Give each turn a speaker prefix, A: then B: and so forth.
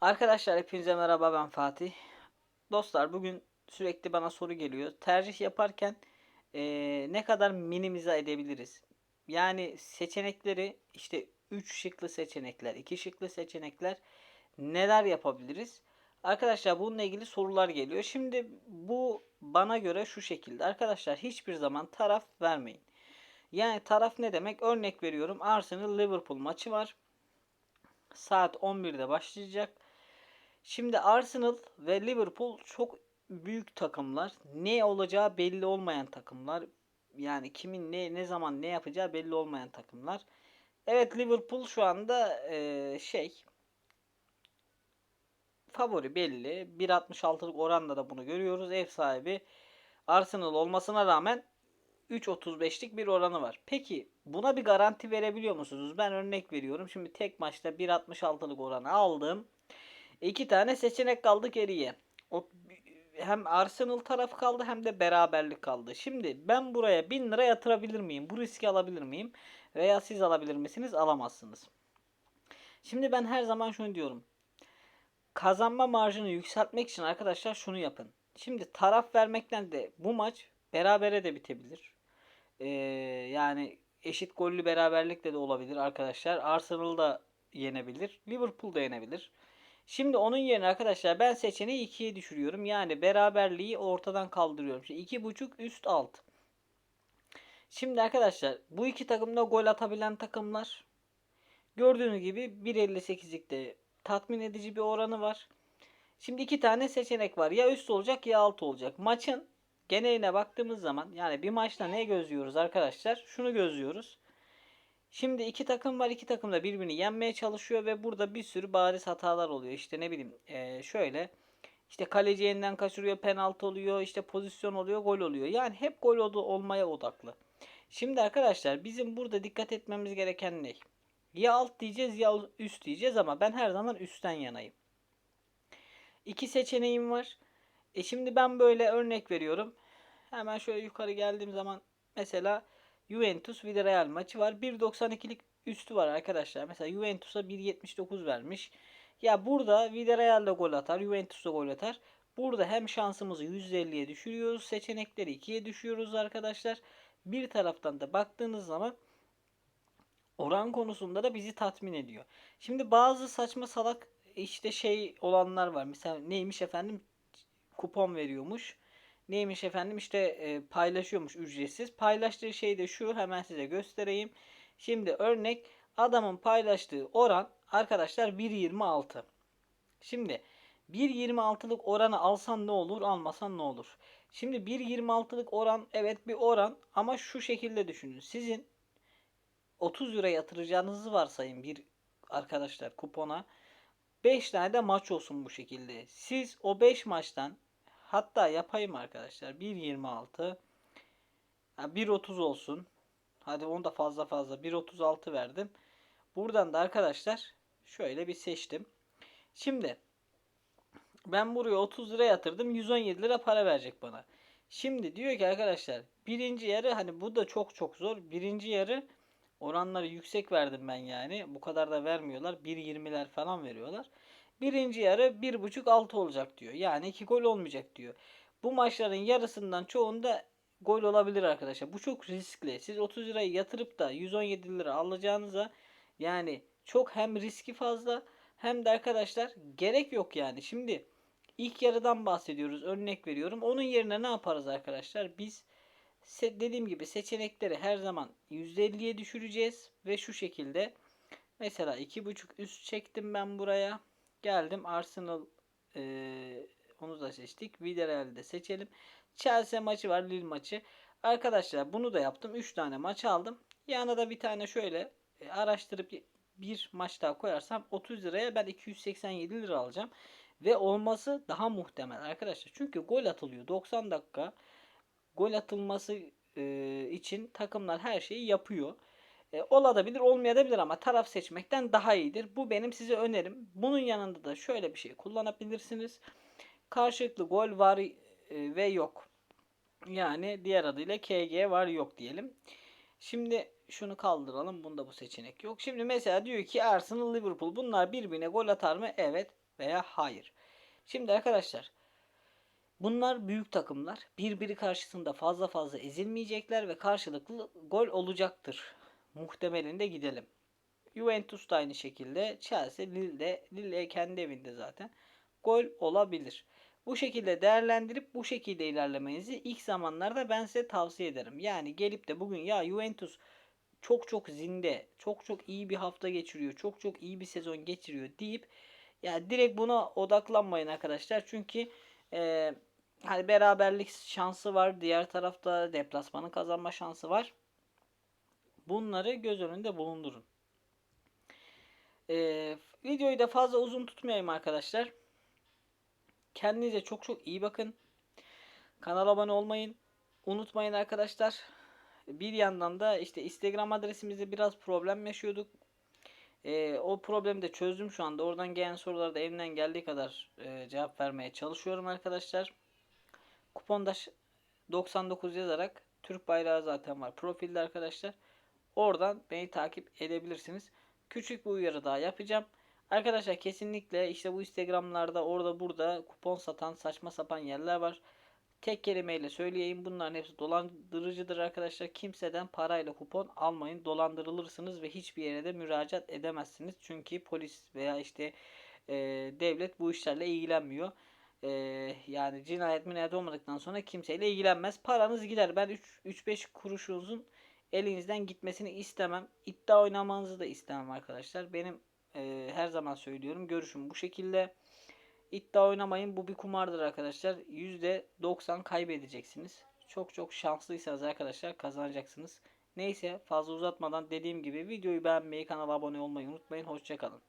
A: Arkadaşlar hepinize merhaba ben Fatih. Dostlar bugün sürekli bana soru geliyor. Tercih yaparken eee, ne kadar minimize edebiliriz? Yani seçenekleri işte 3 şıklı seçenekler, 2 şıklı seçenekler neler yapabiliriz? Arkadaşlar bununla ilgili sorular geliyor. Şimdi bu bana göre şu şekilde. Arkadaşlar hiçbir zaman taraf vermeyin. Yani taraf ne demek? Örnek veriyorum. Arsenal Liverpool maçı var. Saat 11'de başlayacak. Şimdi Arsenal ve Liverpool çok büyük takımlar. Ne olacağı belli olmayan takımlar. Yani kimin ne ne zaman ne yapacağı belli olmayan takımlar. Evet Liverpool şu anda eee, şey favori belli. 1.66'lık oranda da bunu görüyoruz. Ev sahibi Arsenal olmasına rağmen 3.35'lik bir oranı var. Peki buna bir garanti verebiliyor musunuz? Ben örnek veriyorum. Şimdi tek maçta 1.66'lık oranı aldım. İki tane seçenek kaldı geriye. O hem Arsenal tarafı kaldı hem de beraberlik kaldı. Şimdi ben buraya 1000 lira yatırabilir miyim? Bu riski alabilir miyim? Veya siz alabilir misiniz? Alamazsınız. Şimdi ben her zaman şunu diyorum. Kazanma marjını yükseltmek için arkadaşlar şunu yapın. Şimdi taraf vermekten de bu maç berabere de bitebilir. Ee, yani eşit gollü beraberlikle de olabilir arkadaşlar. Arsenal da yenebilir. Liverpool da yenebilir. Şimdi onun yerine arkadaşlar ben seçeneği 2'ye düşürüyorum. Yani beraberliği ortadan kaldırıyorum. Şimdi 2.5 üst alt. Şimdi arkadaşlar bu iki takım da gol atabilen takımlar. Gördüğünüz gibi 1.58'likte tatmin edici bir oranı var. Şimdi iki tane seçenek var. Ya üst olacak ya alt olacak. Maçın geneline baktığımız zaman yani bir maçta ne gözlüyoruz arkadaşlar? Şunu gözlüyoruz. Şimdi iki takım var. iki takım da birbirini yenmeye çalışıyor ve burada bir sürü bariz hatalar oluyor. İşte ne bileyim eee, şöyle işte kaleci yeniden kaçırıyor, penaltı oluyor, işte pozisyon oluyor, gol oluyor. Yani hep gol ol- olmaya odaklı. Şimdi arkadaşlar bizim burada dikkat etmemiz gereken ne? Ya alt diyeceğiz ya üst diyeceğiz ama ben her zaman üstten yanayım. İki seçeneğim var. E şimdi ben böyle örnek veriyorum. Hemen şöyle yukarı geldiğim zaman mesela Juventus Villarreal maçı var. 1.92'lik üstü var arkadaşlar. Mesela Juventus'a 1.79 vermiş. Ya burada Villarreal da gol atar, Juventus da gol atar. Burada hem şansımızı %50'ye düşürüyoruz, seçenekleri 2'ye düşürüyoruz arkadaşlar. Bir taraftan da baktığınız zaman oran konusunda da bizi tatmin ediyor. Şimdi bazı saçma salak işte şey olanlar var. Mesela neymiş efendim kupon veriyormuş. Neymiş efendim işte e, paylaşıyormuş ücretsiz. Paylaştığı şey de şu hemen size göstereyim. Şimdi örnek adamın paylaştığı oran arkadaşlar 1.26. Şimdi 1.26'lık oranı alsan ne olur almasan ne olur? Şimdi 1.26'lık oran evet bir oran ama şu şekilde düşünün. Sizin 30 lira yatıracağınızı varsayın bir arkadaşlar kupona. 5 tane de maç olsun bu şekilde. Siz o 5 maçtan hatta yapayım arkadaşlar 1.26 ha, 1.30 olsun. Hadi onu da fazla fazla 1.36 verdim. Buradan da arkadaşlar şöyle bir seçtim. Şimdi ben buraya 30 lira yatırdım. 117 lira para verecek bana. Şimdi diyor ki arkadaşlar birinci yarı hani bu da çok çok zor. Birinci yarı oranları yüksek verdim ben yani. Bu kadar da vermiyorlar. 1.20'ler falan veriyorlar. Birinci yarı 1.5 altı olacak diyor. Yani 2 gol olmayacak diyor. Bu maçların yarısından çoğunda gol olabilir arkadaşlar. Bu çok riskli. Siz 30 lirayı yatırıp da 117 lira alacağınıza yani çok hem riski fazla hem de arkadaşlar gerek yok yani. Şimdi ilk yarıdan bahsediyoruz. Örnek veriyorum. Onun yerine ne yaparız arkadaşlar? Biz dediğim gibi seçenekleri her zaman %50'ye düşüreceğiz ve şu şekilde mesela 2.5 üst çektim ben buraya. Geldim Arsenal eee, onu da seçtik. Villarreal'i de seçelim. Chelsea maçı var, Lille maçı. Arkadaşlar bunu da yaptım. 3 tane maç aldım. Yanına da bir tane şöyle e, araştırıp bir maç daha koyarsam 30 liraya ben 287 lira alacağım. Ve olması daha muhtemel arkadaşlar. Çünkü gol atılıyor. 90 dakika gol atılması e, için takımlar her şeyi yapıyor. E, olabilir olmayabilir ama taraf seçmekten daha iyidir. Bu benim size önerim. Bunun yanında da şöyle bir şey kullanabilirsiniz. Karşılıklı gol var e, ve yok. Yani diğer adıyla KG var yok diyelim. Şimdi şunu kaldıralım. Bunda bu seçenek yok. Şimdi mesela diyor ki Arsenal Liverpool bunlar birbirine gol atar mı? Evet. veya hayır. Şimdi arkadaşlar bunlar büyük takımlar. Birbiri karşısında fazla fazla ezilmeyecekler ve karşılıklı gol olacaktır. Muhtemelinde gidelim. Juventus da aynı şekilde. Chelsea, Lille, Lille kendi evinde zaten. Gol olabilir. Bu şekilde değerlendirip bu şekilde ilerlemenizi ilk zamanlarda ben size tavsiye ederim. Yani gelip de bugün ya Juventus çok çok zinde, çok çok iyi bir hafta geçiriyor, çok çok iyi bir sezon geçiriyor deyip ya direkt buna odaklanmayın arkadaşlar. Çünkü e, hani beraberlik şansı var. Diğer tarafta deplasmanın kazanma şansı var. Bunları göz önünde bulundurun. E, videoyu da fazla uzun tutmayayım arkadaşlar. Kendinize çok çok iyi bakın. Kanala abone olmayın. Unutmayın arkadaşlar. Bir yandan da işte Instagram adresimizde biraz problem yaşıyorduk. Ee, o problemi de çözdüm şu anda. Oradan gelen sorulara da elimden geldiği kadar e, cevap vermeye çalışıyorum arkadaşlar. Kuponda 99 yazarak Türk bayrağı zaten var profilde arkadaşlar. Oradan beni takip edebilirsiniz. Küçük bir uyarı daha yapacağım. Arkadaşlar kesinlikle işte bu Instagram'larda orada burada kupon satan saçma sapan yerler var. Tek kelimeyle söyleyeyim bunların hepsi dolandırıcıdır arkadaşlar. Kimseden parayla kupon almayın. Dolandırılırsınız ve hiçbir yere de müracaat edemezsiniz. Çünkü polis veya işte e, devlet bu işlerle ilgilenmiyor. E, yani cinayet minayet olmadıktan sonra kimseyle ilgilenmez. Paranız gider. Ben 3-5 kuruşunuzun elinizden gitmesini istemem. İddia oynamanızı da istemem arkadaşlar. Benim e, her zaman söylüyorum. Görüşüm bu şekilde. İddia oynamayın. Bu bir kumardır arkadaşlar. %90 kaybedeceksiniz. Çok çok şanslıysanız arkadaşlar kazanacaksınız. Neyse fazla uzatmadan dediğim gibi videoyu beğenmeyi, kanala abone olmayı unutmayın. Hoşçakalın.